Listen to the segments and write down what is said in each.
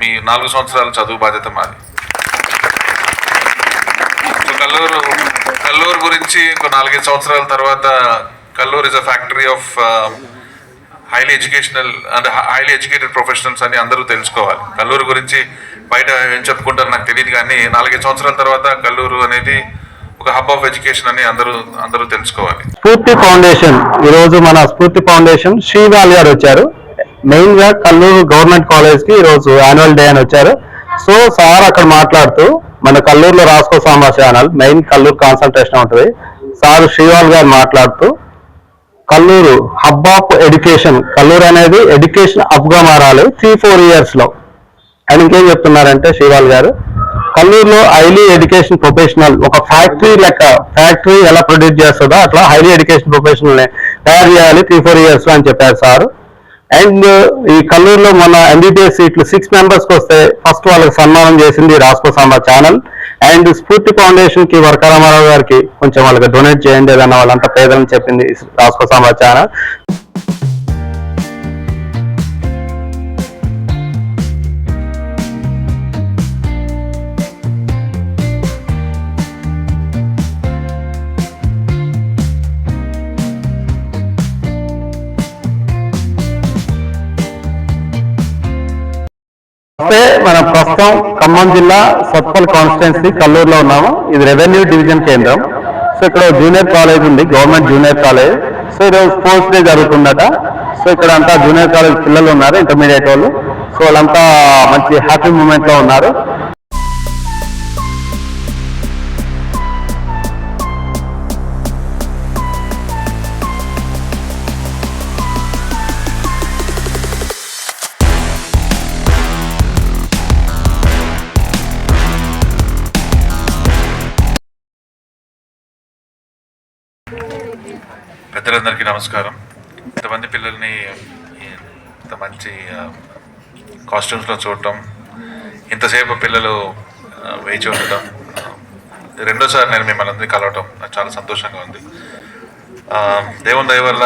మీ నాలుగు సంవత్సరాల చదువు బాధ్యత మాది. సో కల్లూరు కల్లూరు గురించి ఒక నాలుగైదు సంవత్సరాల తర్వాత Kallur is a factory of highly educational and highly educated professionals అని అందరూ తెలుసుకోవాలి. కల్లూరు గురించి బయట ఏం చెప్పుకుంటారు నాకు తెలియదు కానీ నాలుగైదు సంవత్సరాల తర్వాత కల్లూరు అనేది ఒక హబ్ ఆఫ్ ఎడ్యుకేషన్ అని అందరూ అందరూ తెలుసుకోవాలి. స్ఫూర్తి ఫౌండేషన్. ఈరోజు మన స్ఫూర్తి ఫౌండేషన్ శ్రీవాల్ గారు వచ్చారు. మెయిన్గా కల్లూరు గవర్నమెంట్ కాలేజ్కి ఈ రోజు యాన్యువల్ డే అని వచ్చారు. సో సార్ అక్కడ మాట్లాడుతూ మన కల్లూరులో రాసుకో సాంబా ఛానల్ మెయిన్ కల్లూరు కాన్సన్ట్రేషన్ ఉంటుంది. సార్ శ్రీవాల్ గారు మాట్లాడుతూ Kallur hub of education Kallur అనేది ఎడ్యుకేషన్ హబ్గా మారాలి త్రీ ఫోర్ ఇయర్స్లో. ఆయన ఇంకేం చెప్తున్నారంటే శ్రీవాల్ గారు కల్లూరులో హైలీ ఎడ్యుకేషన్ ప్రొఫెషనల్ ఒక ఫ్యాక్టరీ లెక్క ఫ్యాక్టరీ ఎలా ప్రొడ్యూస్ చేస్తుందో అట్లా హైలీ ఎడ్యుకేషన్ ప్రొఫెషనల్ తయారు చేయాలి త్రీ ఫోర్ ఇయర్స్లో అని చెప్పారు సార్. అండ్ uh, ఈ కల్లూరులో మన ఎంబీబీఎస్ సీట్లు సిక్స్ మెంబర్స్కి వస్తే ఫస్ట్ వాళ్ళకి సన్మానం చేసింది రాసుకో సాంబా ఛానల్. అండ్ స్ఫూర్తి ఫౌండేషన్కి వర్క గారికి కొంచెం వాళ్ళకి డొనేట్ చేయండి ఏదన్నా వాళ్ళంతా పేదలని చెప్పింది రాసుకో సాంబా ఛానల్. మనం ప్రస్తుతం ఖమ్మం జిల్లా సత్పల్ కాన్స్టిట్యున్సీ కల్లూరులో ఉన్నాము. ఇది రెవెన్యూ డివిజన్ కేంద్రం. సో ఇక్కడ జూనియర్ కాలేజ్ ఉంది గవర్నమెంట్ జూనియర్ కాలేజ్. సో ఈరోజు స్పోర్ట్స్ డే జరుగుతుందట. సో ఇక్కడ అంతా జూనియర్ కాలేజ్ పిల్లలు ఉన్నారు ఇంటర్మీడియట్ వాళ్ళు. సో వాళ్ళంతా మంచి హ్యాపీ మూమెంట్లో ఉన్నారు. పెద్దలందరికీ నమస్కారం. ఇంతమంది పిల్లల్ని ఇంత మంచి కాస్ట్యూమ్స్లో చూడటం ఇంతసేపు పిల్లలు వేచి ఉండటం రెండోసారి నేను మిమ్మల్ని అందరినీ కలవటం నాకు చాలా సంతోషంగా ఉంది. దేవుని దయ వల్ల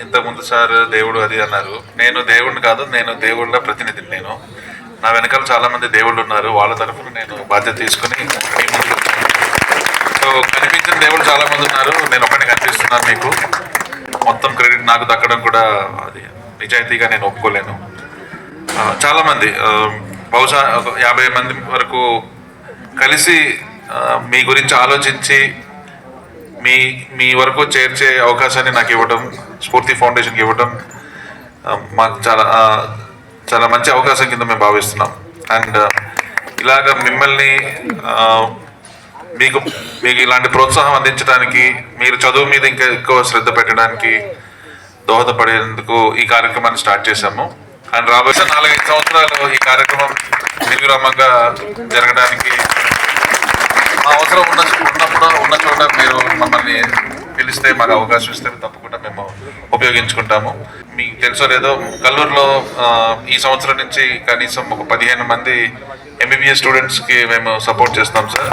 ఇంతకుముందు సార్ దేవుడు అది అన్నారు. నేను దేవుడిని కాదు నేను దేవుళ్ళ ప్రతినిధిని నేను. నా వెనకాల చాలా మంది దేవుళ్ళు ఉన్నారు. వాళ్ళ తరఫున నేను బాధ్యత తీసుకుని మీ సో కనిపించిన దేవుడు చాలా మంది ఉన్నారు. నేను ఒకటి కనిపిస్తున్నాను మీకు. మొత్తం క్రెడిట్ నాకు దక్కడం కూడా అది నిజాయితీగా నేను ఒప్పుకోలేను. చాలా మంది బహుశా యాభై మంది వరకు కలిసి మీ గురించి ఆలోచించి మీ మీ వరకు చేర్చే అవకాశాన్ని నాకు ఇవ్వడం స్ఫూర్తి ఫౌండేషన్కి ఇవ్వడం మాకు చాలా చాలా మంచి అవకాశం కింద మేము భావిస్తున్నాం. అండ్ ఇలాగ మిమ్మల్ని మీకు మీకు ఇలాంటి ప్రోత్సాహం అందించడానికి మీరు చదువు మీద ఇంకా ఎక్కువ శ్రద్ధ పెట్టడానికి దోహదపడేందుకు ఈ కార్యక్రమాన్ని స్టార్ట్ చేశాము. అండ్ రాబోయే నాలుగైదు సంవత్సరాలు ఈ కార్యక్రమం నిర్విరామంగా జరగడానికి అవసరం ఉన్న ఉన్నప్పుడు ఉన్న చోట మీరు మమ్మల్ని పిలిస్తే మాకు అవకాశం ఇస్తే తప్పకుండా మేము ఉపయోగించుకుంటాము. మీకు తెలుసో లేదో కల్లూరులో ఈ సంవత్సరం నుంచి కనీసం ఒక పదిహేను మంది ఎంబీబీఎస్ స్టూడెంట్స్కి మేము సపోర్ట్ చేస్తాం సార్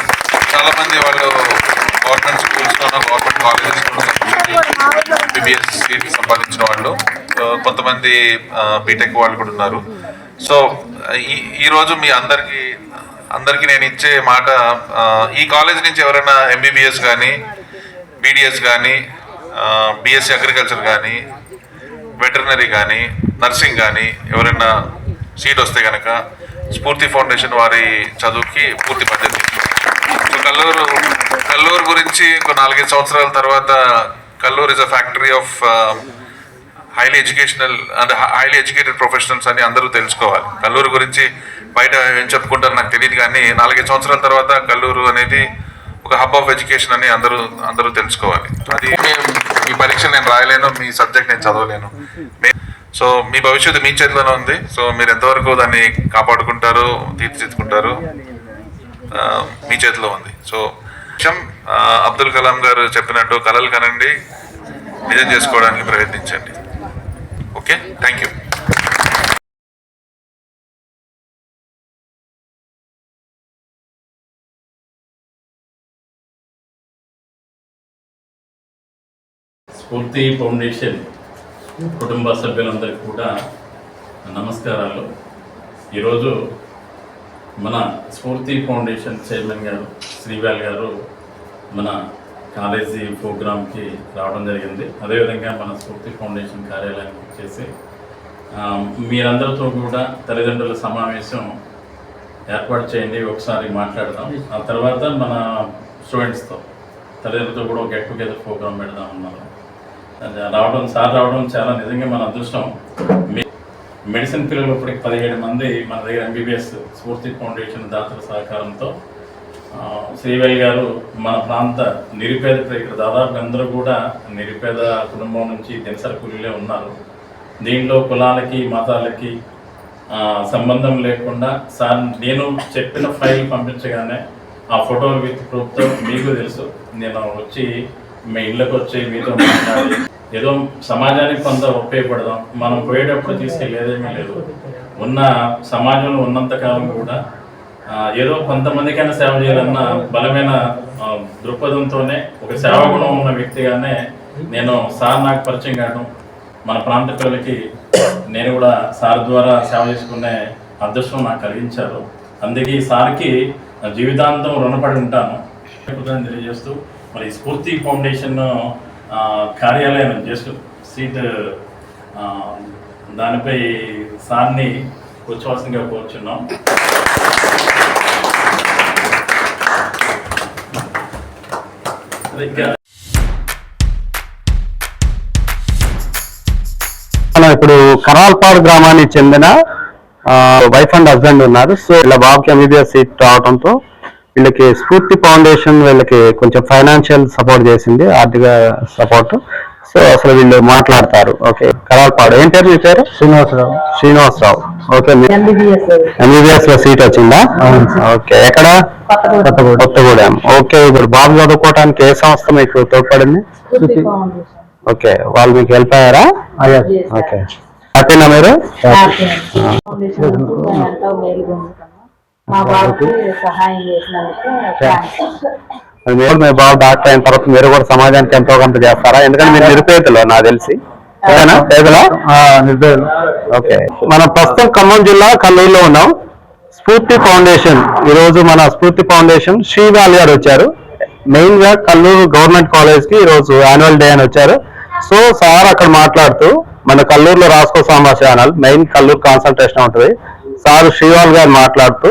చాలా మంది వాళ్ళు గవర్నమెంట్ స్కూల్స్లోనో గవర్నమెంట్ కాలేజెస్లోనో ఎంబీబీఎస్ సీట్ సంపాదించిన వాళ్ళు కొంతమంది బీటెక్ వాళ్ళు కూడా ఉన్నారు సో ఈ ఈరోజు మీ అందరికీ అందరికీ నేను ఇచ్చే మాట ఈ కాలేజ్ నుంచి ఎవరైనా ఎంబీబీఎస్ కానీ బీడిఎస్ కానీ బీఎస్సీ అగ్రికల్చర్ కానీ వెటర్నరీ కానీ నర్సింగ్ కానీ ఎవరైనా సీట్ వస్తే కనుక స్ఫూర్తి ఫౌండేషన్ వారి చదువుకి పూర్తి మద్దతు ఇస్తుంది. కల్లూరు కల్లూరు గురించి ఒక నాలుగైదు సంవత్సరాల తర్వాత Kallur is a factory of highly educational and highly educated professionals అని అందరూ తెలుసుకోవాలి. కల్లూరు గురించి బయట ఏం చెప్పుకుంటారు నాకు తెలియదు కానీ నాలుగైదు సంవత్సరాల తర్వాత కల్లూరు అనేది ఒక హబ్ ఆఫ్ ఎడ్యుకేషన్ అని అందరూ అందరూ తెలుసుకోవాలి. అది మీ- ఈ పరీక్ష నేను రాయలేను మీ సబ్జెక్ట్ నేను చదవలేను. సో మీ భవిష్యత్తు మీ చేతిలోనే ఉంది. సో మీరు ఎంతవరకు దాన్ని కాపాడుకుంటారు తీర్చిదిద్దుకుంటారు మీ చేతిలో ఉంది. సో విషయం అబ్దుల్ కలాం గారు చెప్పినట్టు కలలు కనండి నిజం చేసుకోవడానికి ప్రయత్నించండి. Okay? Thank you Spoorthi foundation కుటుంబ సభ్యులందరికీ కూడా నమస్కారాలు. ఈరోజు మన స్ఫూర్తి ఫౌండేషన్ చైర్మన్ గారు శ్రీవాల్ గారు మన కాలేజీ ప్రోగ్రామ్కి రావడం జరిగింది. అదేవిధంగా మన స్ఫూర్తి ఫౌండేషన్ కార్యాలయానికి వచ్చేసి మీరందరితో కూడా తల్లిదండ్రుల సమావేశం ఏర్పాటు చేయండి ఒకసారి మాట్లాడదాం. ఆ తర్వాత మన స్టూడెంట్స్తో తల్లిదండ్రులతో కూడా గెట్ టుగెదర్ ప్రోగ్రామ్ పెడదాం అన్నారు. అది రావడం సార్ రావడం చాలా నిజంగా మన అదృష్టం. మీ- మెడిసిన్ పిల్లలు ఇప్పటికి పదిహేడు మంది మన దగ్గర ఎంబీబీఎస్ స్ఫూర్తి ఫౌండేషన్ దాతల సహకారంతో ఆ, శ్రీవేల్ గారు మన ప్రాంత నిరుపేద ఇక్కడ దాదాపు అందరూ కూడా నిరుపేద కుటుంబం నుంచి దినసరి కూలీలే ఉన్నారు. దీంట్లో కులాలకి మతాలకి సంబంధం లేకుండా సార్ నేను చెప్పిన ఫైల్ పంపించగానే ఆ ఫోటో విత్ ప్రూఫ్తో మీకు తెలుసు. నేను వచ్చి మీ ఇళ్ళకి వచ్చి మీతో మాట్లాడి ఏదో సమాజానికి కొంత ఉపయోగపడదాం. మనం పోయేటప్పుడు తీసుకెళ్ళేదేమీ లేదు. ఉన్న సమాజంలో ఉన్నంత కాలం కూడా ఏదో కొంతమందికైనా సేవ చేయాలన్న బలమైన దృక్పథంతోనే ఒక సేవాగుణం ఉన్న వ్యక్తిగానే నేను సార్ నాకు పరిచయం కావడం మన ప్రాంత పిల్లలకి నేను కూడా సార్ ద్వారా సేవ చేసుకునే అదృష్టం నాకు కలిగించారు. అందుకే ఈ సార్కి జీవితాంతం రుణపడి ఉంటాను. తెలియజేస్తూ మరి ఈ స్ఫూర్తి ఫౌండేషన్ కార్యాలయం జస్ట్ సీట్ దానిపై సార్ని కూర్చోవలసిందిగా కూర్చున్నాం. ఇప్పుడు కరాల్పాడు గ్రామానికి చెందిన వైఫ్ అండ్ హస్బెండ్ ఉన్నారు. సో ఇలా బాబుకి ఎంబీబీఎస్ సీట్ రావడంతో వీళ్ళకి స్ఫూర్తి ఫౌండేషన్ వీళ్ళకి కొంచెం ఫైనాన్షియల్ సపోర్ట్ చేసింది ఆర్థిక సపోర్ట్ సో అసలు వీళ్ళు మాట్లాడతారు. ఓకే. కరాల్పాడు. ఏం పేరు మీ పేరు? శ్రీనివాసరావు. శ్రీనివాసరావు. ఓకే. ఎంబీబీఎస్లో. సీట్ వచ్చిందా? ఓకే. ఎక్కడ? కొత్తగూడెం. ఓకే. ఇప్పుడు బాబు చదువుకోవడానికి ఏ సంస్థ మీకు తోడ్పడింది? ఓకే. వాళ్ళు మీకు హెల్ప్ అయ్యారా? ఓకే. హ్యాపీనా మీరు? మా బాబుకి సహాయం చేసినందుకు థ్యాంక్స్ మరి మీరు మీ బాబు డాక్టర్ అయిన తర్వాత మీరు కూడా సమాజానికి ఎంతో కొంత చేస్తారా? ఎందుకంటే మీరు నిరుపేదలు నాకు తెలిసి. పేదలా నిర్పేదలు? ఓకే. మనం ప్రస్తుతం ఖమ్మం జిల్లా కల్లూరులో ఉన్నాం. స్ఫూర్తి ఫౌండేషన్. ఈ రోజు మన స్ఫూర్తి ఫౌండేషన్ శ్రీవాల్ గారు వచ్చారు. మెయిన్గా కల్లూరు గవర్నమెంట్ కాలేజ్కి ఈ రోజు యాన్యువల్ డే అని వచ్చారు. సో సార్ అక్కడ మాట్లాడుతూ మన కల్లూరులో రాసుకో సాంబా ఛానల్ మెయిన్ కల్లూరు కాన్సన్ట్రేషన్ ఉంటుంది. సార్ శ్రీవాల్ గారు మాట్లాడుతూ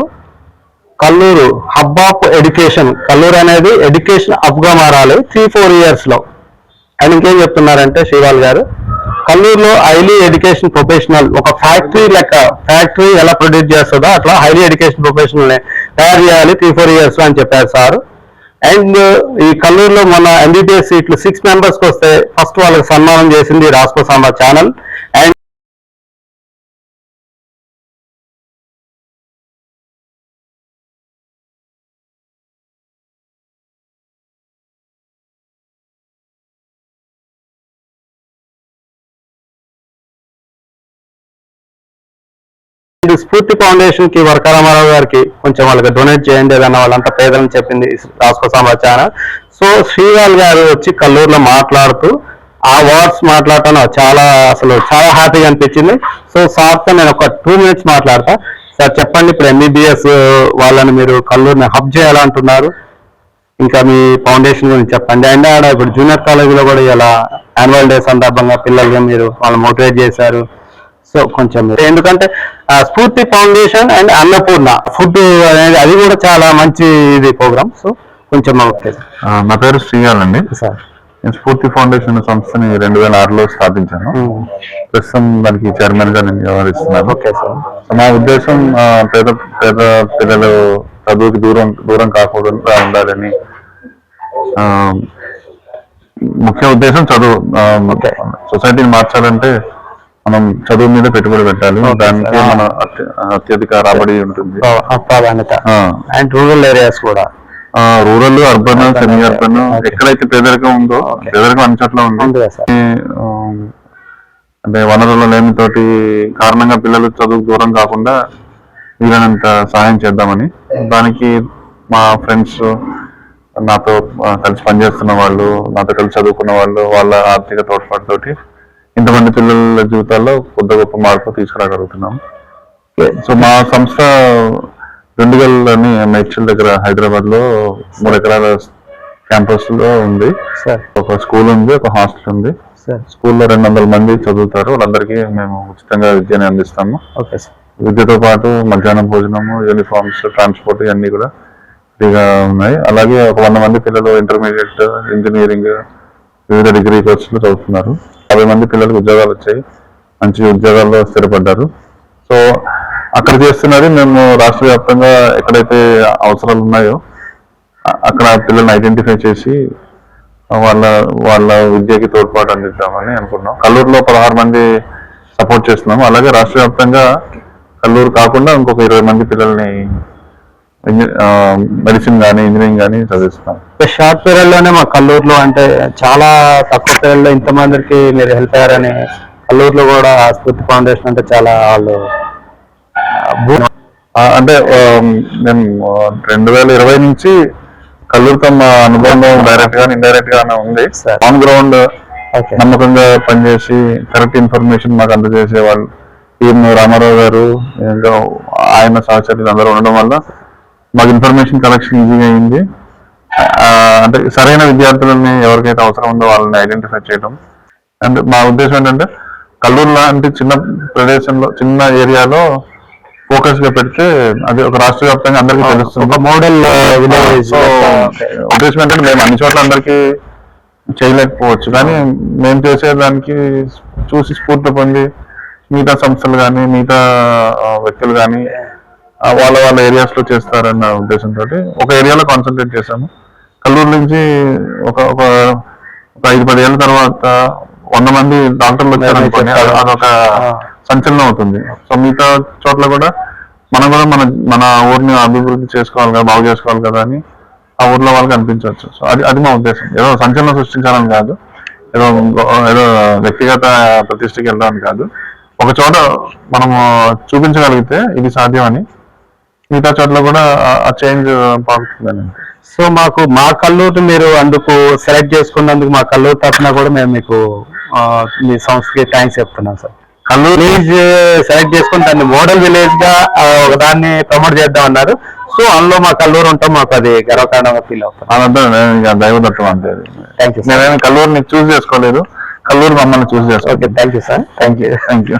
Kallur hub of education Kallur అనేది ఎడ్యుకేషన్ హబ్గా మారాలి. త్రీ ఫోర్ ఇయర్స్లో ఆయన ఇంకేం చెప్తున్నారంటే శ్రీవాల్ గారు కల్లూరులో హైలీ ఎడ్యుకేషన్ ప్రొఫెషనల్ ఒక ఫ్యాక్టరీ లెక్క ఫ్యాక్టరీ ఎలా ప్రొడ్యూస్ చేస్తుందో అట్లా హైలీ ఎడ్యుకేషన్ ప్రొఫెషనల్ తయారు చేయాలి. త్రీ ఫోర్ ఇయర్స్లో అని చెప్పారు సార్. అండ్ ఈ కల్లూరులో మన ఎంబీబీఎస్ సీట్లు సిక్స్ మెంబర్స్కి వస్తే ఫస్ట్ వాళ్ళకి సన్మానం చేసింది రాష్ట్ర సాంబా ఛానల్. స్ఫూర్తి ఫౌండేషన్కి వరకరామారావు గారికి కొంచెం వాళ్ళకి డొనేట్ చేయండి ఏదన్నా వాళ్ళంతా పేదలని చెప్పింది రాష్ట్ర సమాచారం. సో శ్రీవాల్ గారు వచ్చి కల్లూరులో మాట్లాడుతూ ఆ వర్డ్స్ మాట్లాడటం చాలా అసలు చాలా హ్యాపీగా అనిపించింది. సో సార్తో నేను ఒక టూ మినిట్స్ మాట్లాడతా. సార్ చెప్పండి ఇప్పుడు ఎంబీబీఎస్ వాళ్ళని మీరు కల్లూరుని హబ్ చేయాలంటున్నారు ఇంకా మీ ఫౌండేషన్ గురించి చెప్పండి. అండ్ ఆడ ఇప్పుడు జూనియర్ కాలేజీలో కూడా ఇలా యాన్యువల్ డే సందర్భంగా పిల్లలకి మీరు వాళ్ళు మోటివేట్ చేశారు. సో కొంచెం ఎందుకంటే స్ఫూర్తి ఫౌండేషన్ అండ్ అన్నపూర్ణ ఫుడ్ అనేది అది కూడా చాలా మంచి ఇది ప్రోగ్రామ్. సో కొంచెం నా పేరు శ్రీయాల్ అండి. సార్. నేను స్ఫూర్తి ఫౌండేషన్ సంస్థని రెండు వేల ఆరులో స్థాపించాను. ప్రస్తుతం దానికి చైర్మన్గా నేను వ్యవహరిస్తున్నాను. Okay sir. సో నా ఉద్దేశం పేద పేద పిల్లలు చదువుకి దూరం దూరం కాకుండా ఉండాలని ముఖ్య ఉద్దేశం చదువు. సొసైటీని మార్చాలంటే మనం చదువు మీద పెట్టుబడి పెట్టాలి. దానికి. మన అత్య- అత్యధిక రాబడి ఉంటుంది. ప్రాధాన్యత. అండ్ రూరల్ ఏరియాస్ కూడా. Rural urban semi urban. ఎక్కడైతే పేదరికం ఉందో. పేదరికం అన్ని చోట్ల ఉంది. అంటే వనరుల లేని తోటి కారణంగా పిల్లలు చదువు దూరం కాకుండా వీలైనంత సహాయం చేద్దామని. దానికి మా ఫ్రెండ్స్ నాతో కలిసి పనిచేస్తున్న వాళ్ళు నాతో కలిసి చదువుకున్న వాళ్ళు వాళ్ళ ఆర్థిక తోడ్పాటుతోటి ఇంతమంది పిల్లల జీవితాల్లో కొద్ది గొప్ప మార్పు తీసుకురాగలుగుతున్నాం. సో మా సంస్థ దుండిగల్ అని మేడ్చల్ దగ్గర హైదరాబాద్లో మూడు ఎకరాల క్యాంపస్లో ఉంది. సార్. ఒక స్కూల్ ఉంది ఒక హాస్టల్ ఉంది. సార్. స్కూల్లో రెండు వందల మంది చదువుతారు. వాళ్ళందరికీ మేము ఉచితంగా విద్యని అందిస్తాము. Okay sir. విద్యతో పాటు మధ్యాహ్నం భోజనము యూనిఫామ్స్ ట్రాన్స్పోర్ట్ ఇవన్నీ కూడా ఫ్రీగా ఉన్నాయి. అలాగే ఒక వంద మంది పిల్లలు ఇంటర్మీడియట్ ఇంజనీరింగ్ వివిధ డిగ్రీ కోర్సులు చదువుతున్నారు. యాభై మంది పిల్లలకు ఉద్యోగాలు వచ్చాయి. మంచి ఉద్యోగాల్లో స్థిరపడ్డారు. సో అక్కడ చేస్తున్నది మేము రాష్ట్ర వ్యాప్తంగా ఎక్కడైతే అవసరాలు ఉన్నాయో అక్కడ పిల్లల్ని ఐడెంటిఫై చేసి వాళ్ళ వాళ్ళ విద్యకి తోడ్పాటు అందిద్దామని అనుకున్నాం. కల్లూరులో పదహారు మంది సపోర్ట్ చేస్తున్నాము అలాగే రాష్ట్ర వ్యాప్తంగా కల్లూరు కాకుండా ఇంకొక ఇరవై మంది పిల్లల్ని మెడిసిన్ కానీ ఇంజనీరింగ్ కానీ చదివిస్తున్నాం. షార్ట్ పీరియడ్లోనే మా కల్లూరులో అంటే చాలా తక్కువ పీరియడ్లో ఇంతమందికి మీరు హెల్ప్ అయ్యారని కల్లూరులో కూడా స్ఫూర్తి ఫౌండేషన్ అంటే చాలా వాళ్ళు అంటే నేను రెండు వేల ఇరవై నుంచి కల్లూరుతో మా అనుబంధం డైరెక్ట్గా ఇండైరెక్ట్ గానే ఉంది. ఆన్ గ్రౌండ్ నమ్మకంగా పనిచేసి కరెక్ట్ ఇన్ఫర్మేషన్ మాకు అందజేసే వాళ్ళు టీం రామారావు గారు ఆయన సహచర్యులు అందరూ ఉండడం వల్ల మాకు ఇన్ఫర్మేషన్ కలెక్షన్ ఈజీగా అయింది. అంటే సరైన విద్యార్థులని ఎవరికైతే అవసరం ఉందో వాళ్ళని ఐడెంటిఫై చేయడం అండ్ మా ఉద్దేశం ఏంటంటే కల్లూరు లాంటి చిన్న ప్రదేశంలో చిన్న ఏరియాలో ఫోకస్గా పెడితే అది ఒక రాష్ట్ర వ్యాప్తంగా అందరికీ తెలుస్తుంది. ఒక మోడల్ సో ఉద్దేశం ఏంటంటే మేము అన్ని చోట్ల అందరికీ చేయలేకపోవచ్చు. కానీ మేము చేసేదానికి చూసి స్ఫూర్తి పొంది మిగతా సంస్థలు కానీ మిగతా వ్యక్తులు కానీ వాళ్ళ వాళ్ళ ఏరియాస్లో చేస్తారన్న ఉద్దేశంతో ఒక ఏరియాలో కాన్సన్ట్రేట్ చేశాము. కల్లూరు నుంచి ఒక ఒక ఒక ఐదు పది ఏళ్ళ తర్వాత వంద మంది డాక్టర్లు వచ్చారనుకోండి అది- అదొక సంచలనం అవుతుంది. సో మిగతా చోట్ల కూడా మనం కూడా మన మన ఊరిని అభివృద్ధి చేసుకోవాలి కదా బాగు చేసుకోవాలి కదా అని ఆ ఊర్లో వాళ్ళకి అనిపించవచ్చు. సో అది అది మా ఉద్దేశం. ఏదో సంచలనం సృష్టించాలని కాదు. ఏదో ఏదో వ్యక్తిగత ప్రతిష్టకి వెళ్ళడానికి కాదు. ఒక చోట మనము చూపించగలిగితే ఇది సాధ్యమని మిగతా చోట్ల కూడా ఆ- ఆ చేంజ్ పాకుతుందని. సో మాకు మా కల్లూరు మీరు అందుకు సెలెక్ట్ చేసుకున్నందుకు మా కల్లూరు తరఫున కూడా మేము మీకు మీ సంస్థకి థ్యాంక్స్ చెప్తున్నాం సార్. కల్లూరు విలేజ్ సెలెక్ట్ చేసుకుని దాన్ని మోడల్ విలేజ్గా ఒక దాన్ని ప్రమోట్ చేద్దాం అన్నారు. సో అందులో మా కల్లూరు ఉంటాం మాకు అది గర్వకారణంగా ఫీల్ అవుతాం దైవదత్తం అంతే. థ్యాంక్ యూ నేనేమి కల్లూరుని చూస్ చేసుకోలేదు. కల్లూరు మమ్మల్ని చూస్ చేసుకోవాలి okay thank you sir thank you thank you